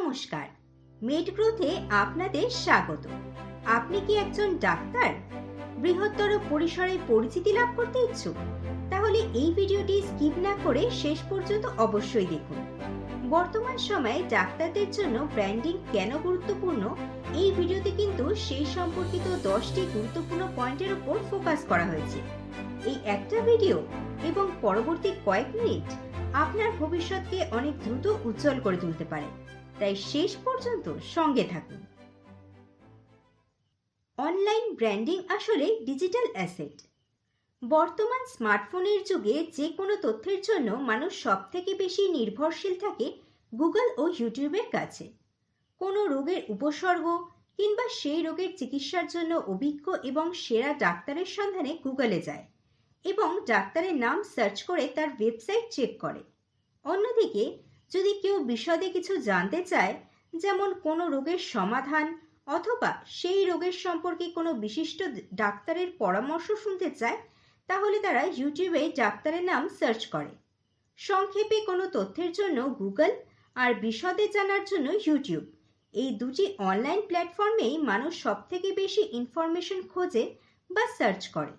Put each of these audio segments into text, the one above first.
নমস্কার। মেড গ্রোথে আপনাদের স্বাগত। আপনি কি একজন ডাক্তার? বৃহত্তর পরিসরে পরিচিতি লাভ করতে ইচ্ছুক? তাহলে এই ভিডিওটি স্কিপ না করে শেষ পর্যন্ত অবশ্যই দেখুন। বর্তমান সময়ে ডাক্তারদের জন্য ব্র্যান্ডিং কেন গুরুত্বপূর্ণ? এই ভিডিওতে কিন্তু সেই সম্পর্কিত দশটি গুরুত্বপূর্ণ পয়েন্টের উপর ফোকাস করা হয়েছে। এই একটা ভিডিও এবং পরবর্তী কয়েক মিনিট আপনার ভবিষ্যৎকে অনেক দ্রুত উজ্জ্বল করে তুলতে পারে। তাই শেষ পর্যন্ত সঙ্গে থাকুন। অনলাইন ব্র্যান্ডিং আসলে ডিজিটাল অ্যাসেট। বর্তমান স্মার্টফোনের যুগে যে কোনো তথ্যের জন্য মানুষ সব থেকে বেশি নির্ভরশীল থাকে গুগল ও ইউটিউবের কাছে। কোনো রোগের উপসর্গ কিংবা সেই রোগের চিকিৎসার জন্য অভিজ্ঞ এবং সেরা ডাক্তারের সন্ধানে গুগলে যায় এবং ডাক্তারের নাম সার্চ করে তার ওয়েবসাইট চেক করে। অন্যদিকে যদি কেউ বিশদে কিছু জানতে চায়, যেমন কোনো রোগের সমাধান অথবা সেই রোগের সম্পর্কে কোনো বিশিষ্ট ডাক্তারের পরামর্শ শুনতে চায়, তাহলে তারা ইউটিউবে ডাক্তারের নাম সার্চ করে। সংক্ষেপে কোনো তথ্যের জন্য গুগল আর বিশদে জানার জন্য ইউটিউব। এই দুটি অনলাইন প্ল্যাটফর্মেই মানুষ সবথেকে বেশি ইনফরমেশন খোঁজে বা সার্চ করে।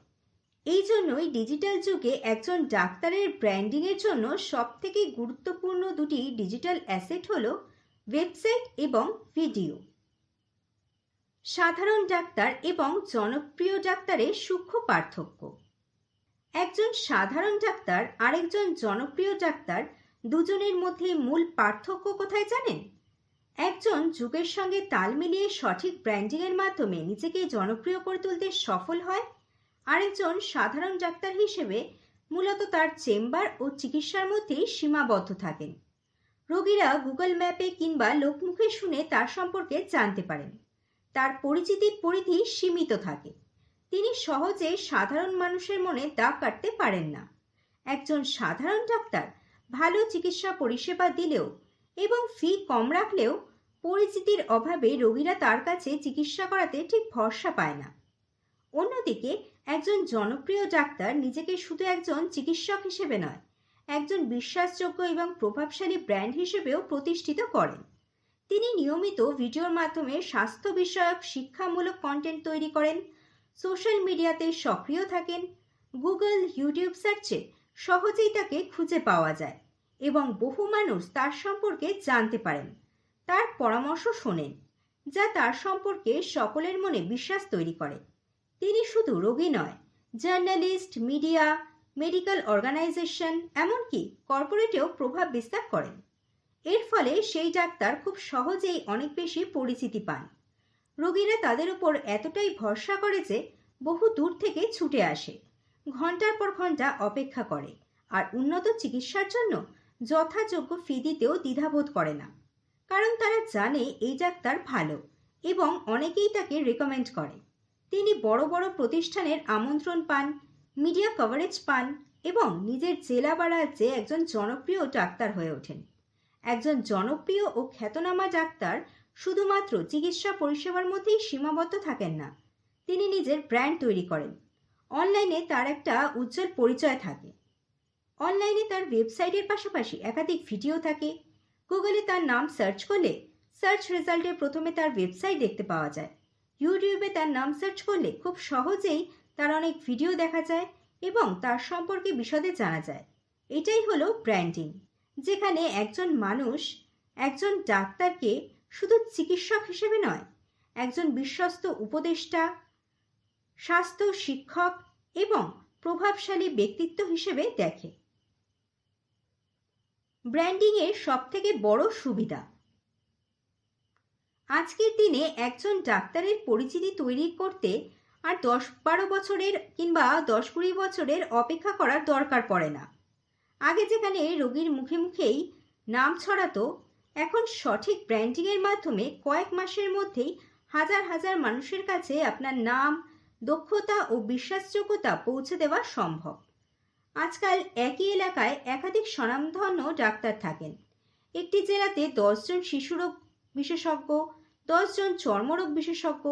এই জন্যই ডিজিটাল যুগে একজন ডাক্তারের ব্র্যান্ডিংয়ের জন্য সবথেকে গুরুত্বপূর্ণ দুটি ডিজিটাল অ্যাসেট হল ওয়েবসাইট এবং ভিডিও সাধারণ ডাক্তার এবং জনপ্রিয় ডাক্তারের সূক্ষ্ম পার্থক্য। একজন সাধারণ ডাক্তার, আরেকজন জনপ্রিয় ডাক্তার দুজনের মধ্যে মূল পার্থক্য কোথায় জানেন? একজন যুগের সঙ্গে তাল মিলিয়ে সঠিক ব্র্যান্ডিংয়ের মাধ্যমে নিজেকে জনপ্রিয় করে তুলতে সফল হয় আরেকজন সাধারণ ডাক্তার হিসেবে মূলত তার চেম্বার ও চিকিৎসার মধ্যেই সীমাবদ্ধ থাকেন। রোগীরা গুগল ম্যাপে কিংবা লোকমুখে শুনে তার সম্পর্কে জানতে পারেন। তার পরিচিতির পরিধি সীমিত থাকে। তিনি সহজে সাধারণ মানুষের মনে দাগ কাটতে পারেন না। একজন সাধারণ ডাক্তার ভালো চিকিৎসা পরিষেবা দিলেও এবং ফি কম রাখলেও পরিচিতির অভাবে রোগীরা তার কাছে চিকিৎসা করাতে ঠিক ভরসা পায় না। অন্যদিকে, একজন জনপ্রিয় ডাক্তার নিজেকে শুধু একজন চিকিৎসক হিসেবে নয়, একজন বিশ্বাসযোগ্য এবং প্রভাবশালী ব্র্যান্ড হিসেবেও প্রতিষ্ঠিত করেন। তিনি নিয়মিত ভিডিওর মাধ্যমে স্বাস্থ্য বিষয়ক, শিক্ষামূলক কন্টেন্ট তৈরি করেন সোশ্যাল মিডিয়াতে সক্রিয় থাকেন গুগল ইউটিউব সার্চে সহজেই তাকে খুঁজে পাওয়া যায় এবং বহু মানুষ তার সম্পর্কে জানতে পারেন, তার পরামর্শ শোনেন, যা তার সম্পর্কে সকলের মনে বিশ্বাস তৈরি করে। তিনি শুধু রোগী নয়, জার্নালিস্ট, মিডিয়া, মেডিকেল অর্গানাইজেশন, এমনকি কর্পোরেটেও প্রভাব বিস্তার করেন। এর ফলে সেই ডাক্তার খুব সহজেই অনেক বেশি পরিচিতি পান। রোগীরা তাদের উপর এতটাই ভরসা করে যে বহু দূর থেকে ছুটে আসে, ঘণ্টার পর ঘণ্টা অপেক্ষা করে, আর উন্নত চিকিৎসার জন্য যথাযোগ্য ফি দিতেও দ্বিধাবোধ করে না। কারণ তারা জানে এই ডাক্তার ভালো এবং অনেকেই তাকে রেকমেন্ড করে। তিনি বড় বড় প্রতিষ্ঠানের আমন্ত্রণ পান মিডিয়া কভারেজ পান এবং নিজের জেলা বা রাজ্যে একজন জনপ্রিয় ডাক্তার হয়ে ওঠেন। একজন জনপ্রিয় ও খ্যাতনামা ডাক্তার শুধুমাত্র চিকিৎসা পরিষেবার মধ্যেই সীমাবদ্ধ থাকেন না, তিনি নিজের ব্র্যান্ড তৈরি করেন। অনলাইনে তার একটা উজ্জ্বল পরিচয় থাকে। অনলাইনে তার ওয়েবসাইটের পাশাপাশি একাধিক ভিডিও থাকে। গুগলে তার নাম সার্চ করলে সার্চ রেজাল্টে প্রথমে তার ওয়েবসাইট দেখতে পাওয়া যায়। ইউটিউবে তার নাম সার্চ করলে খুব সহজেই তার অনেক ভিডিও দেখা যায় এবং তার সম্পর্কে বিশদে জানা যায়। এটাই হলো ব্র্যান্ডিং যেখানে একজন মানুষ একজন ডাক্তারকে শুধু চিকিৎসক হিসেবে নয়, একজন বিশ্বস্ত উপদেষ্টা, স্বাস্থ্য শিক্ষক এবং প্রভাবশালী ব্যক্তিত্ব হিসেবে দেখে। ব্র্যান্ডিংয়ের সবথেকে বড় সুবিধা আজকের দিনে একজন ডাক্তারের পরিচিতি তৈরি করতে আর দশ বারো বছরের কিংবা দশ কুড়ি বছরের অপেক্ষা করার দরকার পড়ে না। আগে যেখানে রোগীর মুখে মুখেই নাম ছড়াতো, এখন সঠিক ব্র্যান্ডিংয়ের মাধ্যমে কয়েক মাসের মধ্যেই হাজার হাজার মানুষের কাছে আপনার নাম, দক্ষতা ও বিশ্বাসযোগ্যতা পৌঁছে দেওয়া সম্ভব। আজকাল একই এলাকায় একাধিক স্বনামধন্য ডাক্তার থাকেন। একটি জেলাতে দশজন শিশুরোগ বিশেষজ্ঞ দশজন চর্মরোগ বিশেষজ্ঞ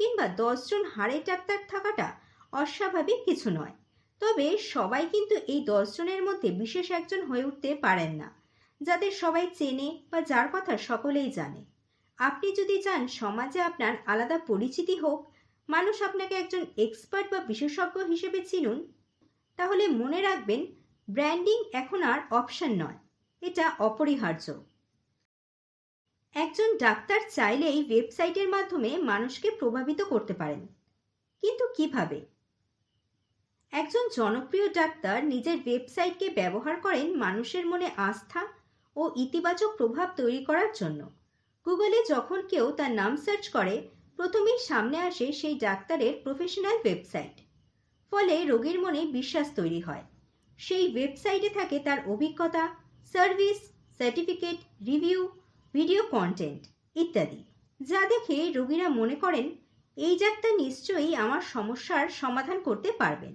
কিংবা দশজন হাড়ের ডাক্তার থাকাটা অস্বাভাবিক কিছু নয়। তবে সবাই কিন্তু এই দশজনের মধ্যে বিশেষ একজন হয়ে উঠতে পারেন না, যাদের সবাই চেনে বা যার কথা সকলেই জানে। আপনি যদি চান সমাজে আপনার আলাদা পরিচিতি হোক, মানুষ আপনাকে একজন এক্সপার্ট বা বিশেষজ্ঞ হিসেবে চিনুন, তাহলে মনে রাখবেন, ব্র্যান্ডিং এখন আর অপশন নয়, এটা অপরিহার্য। একজন ডাক্তার চাইলেই ওয়েবসাইটের মাধ্যমে মানুষকে প্রভাবিত করতে পারেন। কিন্তু কীভাবে? একজন জনপ্রিয় ডাক্তার নিজের ওয়েবসাইটকে ব্যবহার করেন মানুষের মনে আস্থা ও ইতিবাচক প্রভাব তৈরি করার জন্য। গুগলে যখন কেউ তার নাম সার্চ করে, প্রথমেই সামনে আসে সেই ডাক্তারের প্রফেশনাল ওয়েবসাইট। ফলে রোগীর মনে বিশ্বাস তৈরি হয়। সেই ওয়েবসাইটে থাকে তার অভিজ্ঞতা, service, certificate, review video content ইত্যাদি। যা দেখে রোগীরা মনে করেন, এই ডাক্তার নিশ্চয়ই আমার সমস্যার সমাধান করতে পারবেন।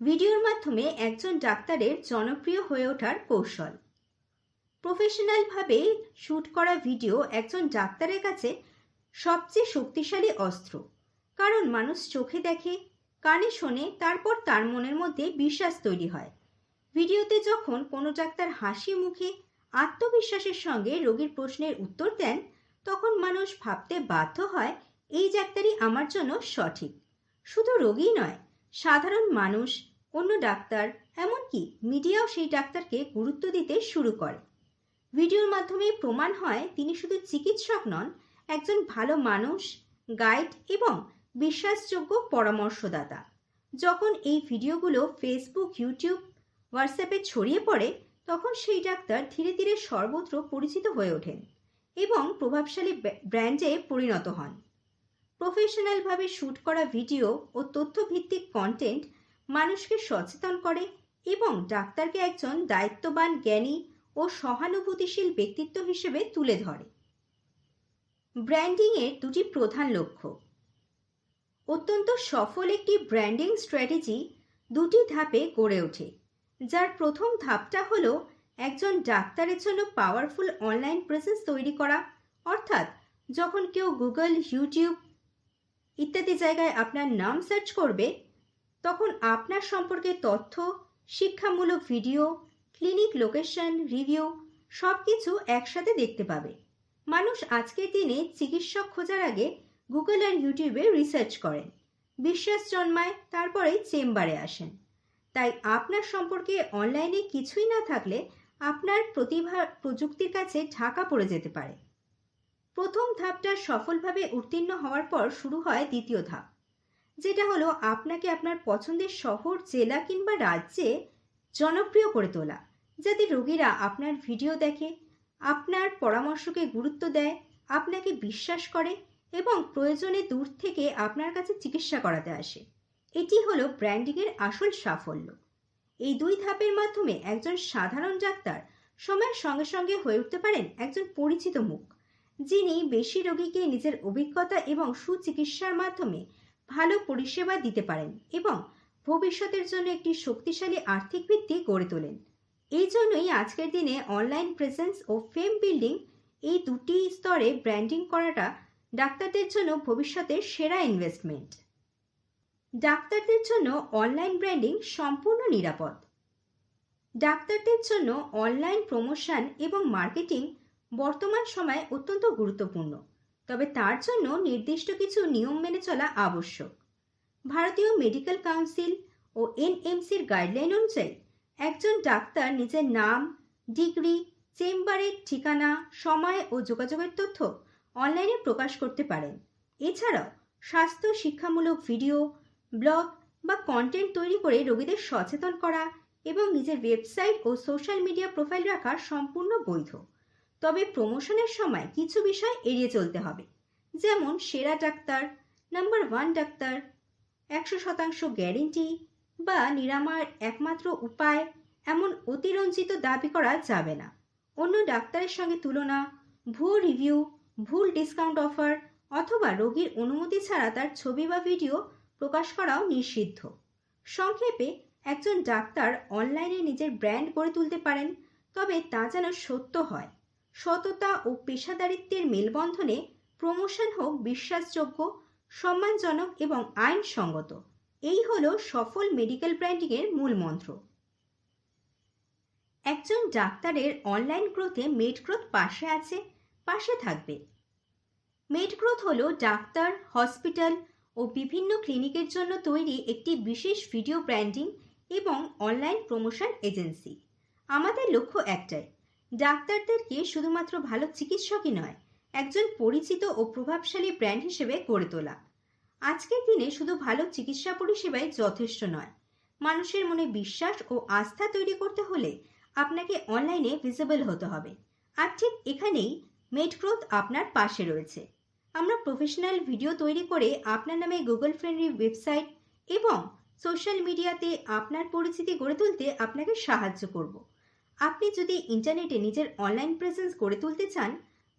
ভিডিওর মাধ্যমে একজন ডাক্তারের জনপ্রিয় হয়ে ওঠার কৌশল। প্রফেশনালভাবে শ্যুট করা ভিডিও একজন ডাক্তারের কাছে সবচেয়ে শক্তিশালী অস্ত্র। কারণ মানুষ চোখে দেখে, কানে শোনে, তারপর তার মনের মধ্যে বিশ্বাস তৈরি হয়। ভিডিওতে যখন কোনো ডাক্তার হাসি মুখে আত্মবিশ্বাসের সঙ্গে রোগীর প্রশ্নের উত্তর দেন, তখন মানুষ ভাবতে বাধ্য হয়, এই ডাক্তারই আমার জন্য সঠিক। শুধু রোগী নয়, সাধারণ মানুষ, অন্য ডাক্তার, এমনকি মিডিয়াও সেই ডাক্তারকে গুরুত্ব দিতে শুরু করে। ভিডিওর মাধ্যমে প্রমাণ হয়, তিনি শুধু চিকিৎসক নন, একজন ভালো মানুষ, গাইড এবং বিশ্বাসযোগ্য পরামর্শদাতা। যখন এই ভিডিওগুলো ফেসবুক ইউটিউব হোয়াটসঅ্যাপে ছড়িয়ে পড়ে তখন সেই ডাক্তার ধীরে ধীরে সর্বত্র পরিচিত হয়ে ওঠেন এবং প্রভাবশালী ব্র্যান্ডে পরিণত হন। প্রফেশনালভাবে শ্যুট করা ভিডিও ও তথ্যভিত্তিক কন্টেন্ট মানুষকে সচেতন করে এবং ডাক্তারকে একজন দায়িত্ববান, জ্ঞানী ও সহানুভূতিশীল ব্যক্তিত্ব হিসেবে তুলে ধরে। ব্র্যান্ডিংয়ের দুটি প্রধান লক্ষ্য। অত্যন্ত সফল একটি ব্র্যান্ডিং স্ট্র্যাটেজি দুটি ধাপে গড়ে ওঠে। যার প্রথম ধাপটা হলো একজন ডাক্তারের জন্য পাওয়ারফুল অনলাইন প্রেজেন্স তৈরি করা। অর্থাৎ যখন কেউ গুগল ইউটিউব ইত্যাদি জায়গায় আপনার নাম সার্চ করবে, তখন আপনার সম্পর্কে তথ্য, শিক্ষামূলক ভিডিও ক্লিনিক লোকেশন রিভিউ সব কিছু একসাথে দেখতে পাবে। মানুষ আজকের দিনে চিকিৎসক খোঁজার আগে গুগল আর ইউটিউবে রিসার্চ করেন। বিশ্বাস জন্মায় তারপরে চেম্বারে আসেন। তাই আপনার সম্পর্কে অনলাইনে কিছুই না থাকলে আপনার প্রতিভা প্রযুক্তির কাছে ঢাকা পড়ে যেতে পারে। প্রথম ধাপটা সফলভাবে উত্তীর্ণ হওয়ার পর শুরু হয় দ্বিতীয় ধাপ, যেটা হলো আপনাকে আপনার পছন্দের শহর, জেলা কিংবা রাজ্যে জনপ্রিয় করে তোলা, যাতে রোগীরা আপনার ভিডিও দেখে, আপনার পরামর্শকে গুরুত্ব দেয়, আপনাকে বিশ্বাস করে এবং প্রয়োজনে দূর থেকে আপনার কাছে চিকিৎসা করাতে আসে। এটি হলো ব্র্যান্ডিংয়ের আসল সাফল্য। এই দুই ধাপের মাধ্যমে একজন সাধারণ ডাক্তার সময়ের সঙ্গে সঙ্গে হয়ে উঠতে পারেন একজন পরিচিত মুখ, যিনি বেশি রোগীকে নিজের অভিজ্ঞতা এবং সুচিকিৎসার মাধ্যমে ভালো পরিষেবা দিতে পারেন এবং ভবিষ্যতের জন্য একটি শক্তিশালী আর্থিক ভিত্তি গড়ে তোলেন। এই জন্যই আজকের দিনে অনলাইন প্রেজেন্স ও ফেম বিল্ডিং এই দুটি স্তরে ব্র্যান্ডিং করাটা ডাক্তারদের জন্য ভবিষ্যতের সেরা ইনভেস্টমেন্ট ডাক্তারদের জন্য অনলাইন ব্র্যান্ডিং সম্পূর্ণ নিরাপদ। ডাক্তারদের জন্য অনলাইন প্রমোশন এবং মার্কেটিং বর্তমান সময়ে অত্যন্ত গুরুত্বপূর্ণ, তবে তার জন্য নির্দিষ্ট কিছু নিয়ম মেনে চলা আবশ্যক। ভারতীয় মেডিকেল কাউন্সিল ও এনএমসির গাইডলাইন অনুযায়ী, একজন ডাক্তার নিজের নাম ডিগ্রি চেম্বারের ঠিকানা, সময় ও যোগাযোগের তথ্য অনলাইনে প্রকাশ করতে পারেন। এছাড়াও স্বাস্থ্য শিক্ষামূলক ভিডিও ব্লগ বা কন্টেন্ট তৈরি করে রোগীদের সচেতন করা এবং নিজের ওয়েবসাইট ও সোশ্যাল মিডিয়া প্রোফাইল রাখা সম্পূর্ণ বৈধ। তবে প্রমোশনের সময় কিছু বিষয় এড়িয়ে চলতে হবে। যেমন সেরা ডাক্তার নাম্বার ওয়ান ডাক্তার, একশো শতাংশ গ্যারেন্টি বা নিরাময়ের একমাত্র উপায় এমন অতিরঞ্জিত দাবি করা যাবে না। অন্য ডাক্তারের সঙ্গে তুলনা, ভুয়ো রিভিউ ভুল ডিসকাউন্ট অফার অথবা রোগীর অনুমতি ছাড়া তার ছবি বা ভিডিও প্রকাশ করাও নিষিদ্ধ। সংক্ষেপে, একজন ডাক্তার অনলাইনে নিজের ব্র্যান্ড গড়ে তুলতে পারেন, তবে তা যেন সত্য হয়। সততা ও পেশাদারিত্বের মেলবন্ধনে প্রমোশন হোক বিশ্বাসযোগ্য, সম্মানজনক এবং আইনসঙ্গত। এই হলো সফল মেডিকেল ব্র্যান্ডিংয়ের মূল মন্ত্র। একজন ডাক্তারের অনলাইন গ্রোথে মেড গ্রোথ পাশে আছে, পাশে থাকবে। মেড গ্রোথ হলো ডাক্তার, হসপিটাল ও বিভিন্ন ক্লিনিকের জন্য তৈরি একটি বিশেষ ভিডিও ব্র্যান্ডিং এবং অনলাইন প্রমোশন এজেন্সি। আমাদের লক্ষ্য একটাই, ডাক্তারদেরকে শুধুমাত্র ভালো চিকিৎসকই নয়, একজন পরিচিত ও প্রভাবশালী ব্র্যান্ড হিসেবে গড়ে তোলা। আজকের দিনে শুধু ভালো চিকিৎসা পরিষেবাই যথেষ্ট নয়, মানুষের মনে বিশ্বাস ও আস্থা তৈরি করতে হলে আপনাকে অনলাইনে ভিজিবল হতে হবে। আর ঠিক এখানেই মেডগ্রোথ আপনার পাশে রয়েছে। আমরা প্রফেশনাল ভিডিও তৈরি করে আপনার নামে গুগল ফ্রেন্ডলি ওয়েবসাইট এবং সোশ্যাল মিডিয়াতে আপনার পরিচিতি গড়ে তুলতে আপনাকে সাহায্য করব। আপনি যদি ইন্টারনেটে নিজের অনলাইন প্রেজেন্স গড়ে তুলতে চান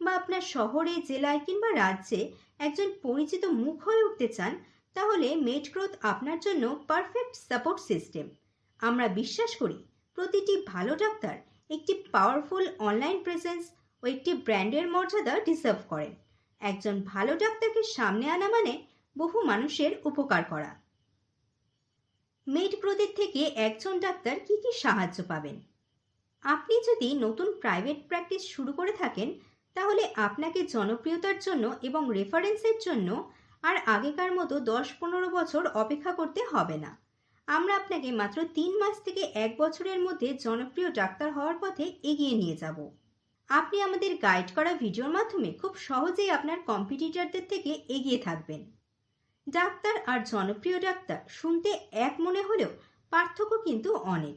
বা আপনার শহরে, জেলায় কিংবা রাজ্যে একজন পরিচিত মুখ হয়ে উঠতে চান, তাহলে মেডগ্রোথ আপনার জন্য পারফেক্ট সাপোর্ট সিস্টেম আমরা বিশ্বাস করি প্রতিটি ভালো ডাক্তার একটি পাওয়ারফুল অনলাইন প্রেজেন্স ও একটি ব্র্যান্ডের মর্যাদা ডিসার্ভ করেন। একজন ভালো ডাক্তারকে সামনে আনা মানে বহু মানুষের উপকার করা। মেড গ্রোথের থেকে একজন ডাক্তার কি কি সাহায্য পাবেন? আপনি যদি নতুন প্রাইভেট প্র্যাকটিস শুরু করে থাকেন, তাহলে আপনাকে জনপ্রিয়তার জন্য এবং রেফারেন্সের জন্য আর আগেকার মতো দশ পনেরো বছর অপেক্ষা করতে হবে না। আমরা আপনাকে মাত্র তিন মাস থেকে এক বছরের মধ্যে জনপ্রিয় ডাক্তার হওয়ার পথে এগিয়ে নিয়ে যাব। আপনি আমাদের গাইড করা ভিডিওর মাধ্যমে খুব সহজেই আপনার কম্পিটিটরদের থেকে এগিয়ে থাকবেন। ডাক্তার আর জনপ্রিয় ডাক্তার শুনতে এক মনে হলেও পার্থক্য কিন্তু অনেক।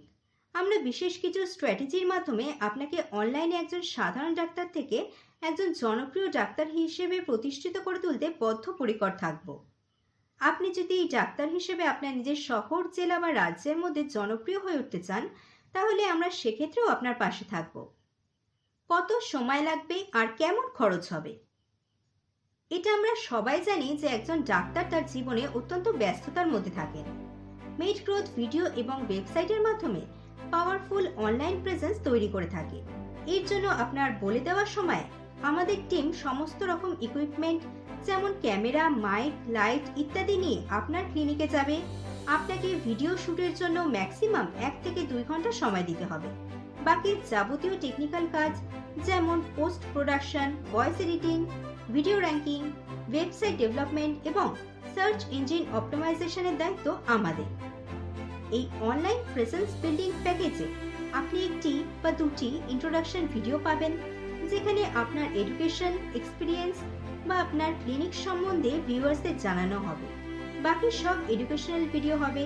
আমরা বিশেষ কিছু স্ট্র্যাটেজির মাধ্যমে আপনাকে অনলাইনে একজন সাধারণ ডাক্তার থেকে একজন জনপ্রিয় ডাক্তার হিসেবে প্রতিষ্ঠিত করে তুলতে বদ্ধপরিকর থাকব। আপনি যদি এই ডাক্তার হিসেবে আপনার নিজের শহর, জেলা বা রাজ্যের মধ্যে জনপ্রিয় হয়ে উঠতে চান, তাহলে আমরা সেক্ষেত্রেও আপনার পাশে থাকব। কত সময় লাগবে আর কেমন খরচ হবে? এটা আমরা সবাই জানি যে একজন ডাক্তার তার জীবনে অত্যন্ত ব্যস্ততার মধ্যে থাকেন। মেড গ্রোথ ভিডিও এবং ওয়েবসাইটের মাধ্যমে পাওয়ারফুল অনলাইন প্রেজেন্স তৈরি করে থাকে। এর জন্য আপনার বলে দেওয়ার সময় আমাদের টিম সমস্ত রকম ইকুইপমেন্ট যেমন ক্যামেরা মাইক লাইট ইত্যাদি নিয়ে আপনার ক্লিনিকে যাবে। আপনাকে ভিডিও শ্যুটের জন্য ম্যাক্সিমাম এক থেকে দুই ঘণ্টা সময় দিতে হবে। বাকি যাবতীয় টেকনিক্যাল কাজ যেমন post production, voice editing, video ranking, website development এবং সার্চ ইঞ্জিন অপটিমাইজেশনের দায়িত্ব আমাদের। এই অনলাইন প্রেজেন্স বিল্ডিং প্যাকেজে আপনি একটি বা দুটি ইন্ট্রোডাকশন ভিডিও পাবেন, যেখানে আপনার এডুকেশন, এক্সপিরিয়েন্স বা আপনার ক্লিনিক সম্বন্ধে ভিউয়ার্সদের জানানো হবে। বাকি সব এডুকেশনাল ভিডিও হবে,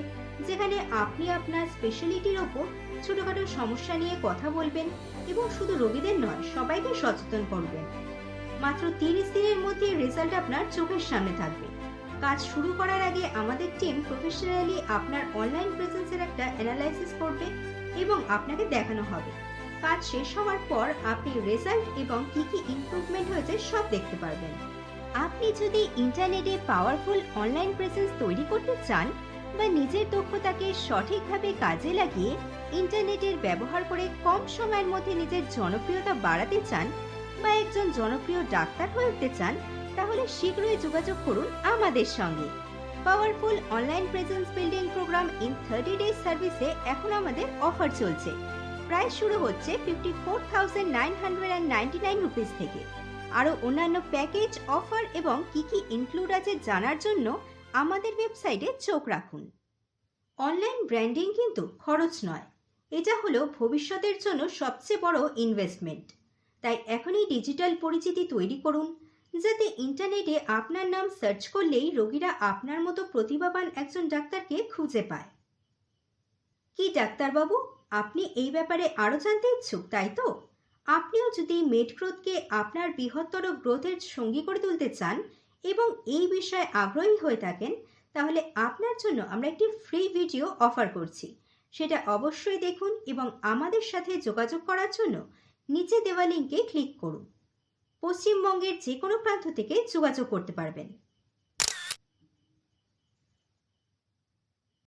যেখানে আপনি আপনার স্পেশালিটির ওপর ছোটখাটো সমস্যা নিয়ে কথা বলবেন এবং শুধু রোগীদের নয়, সবাইকে সচেতন করবেন। মাত্র তিরিশ দিনের মধ্যে রেজাল্ট আপনার চোখের সামনে থাকবে। কাজ শুরু করার আগে আমাদের টিম প্রফেশনালি আপনার অনলাইন প্রেজেন্সের একটা অ্যানালাইসিস করবে এবং আপনাকে দেখানো হবে। কাজ শেষ হওয়ার পর আপনি রেজাল্ট এবং কি কি ইমপ্রুভমেন্ট হয়েছে সব দেখতে পারবেন। আপনি যদি ইন্টারনেটে পাওয়ারফুল অনলাইন প্রেজেন্স তৈরি করতে চান বা নিজের দক্ষতাকে সঠিকভাবে কাজে লাগিয়ে ইন্টারনেটের ব্যবহার করে কম সময়ের মধ্যে নিজের জনপ্রিয়তা বাড়াতে চান বা একজন জনপ্রিয় ডাক্তার হয়ে উঠতে চান, তাহলে শীঘ্রই যোগাযোগ করুন আমাদের সঙ্গে। Powerful online presence building program in thirty days সার্ভিসে এখন আমাদের অফার চলছে। প্রাইস শুরু হচ্ছে fifty four thousand nine hundred and ninety nine rupees থেকে। আরও অন্যান্য প্যাকেজ, অফার এবং কি কি ইনক্লুড আছে জানার জন্য আমাদের ওয়েবসাইটে চোখ রাখুন। অনলাইন ব্র্যান্ডিং কিন্তু খরচ নয়। এটা হলো ভবিষ্যতের জন্য সবচেয়ে বড় ইনভেস্টমেন্ট তাই এখনই ডিজিটাল পরিচিতি তৈরি করুন, যাতে ইন্টারনেটে আপনার নাম সার্চ করলেই রোগীরা আপনার মতো প্রতিভাবান একজন ডাক্তারকে খুঁজে পায়। কি ডাক্তারবাবু? আপনি এই ব্যাপারে আরও জানতে ইচ্ছুক, তাই তো? আপনিও যদি মেড গ্রোথকে আপনার বৃহত্তর গ্রোথের সঙ্গী করে তুলতে চান এবং এই বিষয়ে আগ্রহী হয়ে থাকেন, তাহলে আপনার জন্য আমরা একটি ফ্রি ভিডিও অফার করছি। সেটা অবশ্যই দেখুন এবং আমাদের সাথে যোগাযোগ করার জন্য নিচে দেওয়া লিঙ্কে ক্লিক করুন। পশ্চিমবঙ্গের যে কোনো প্রান্ত থেকে যোগাযোগ করতে পারবেন।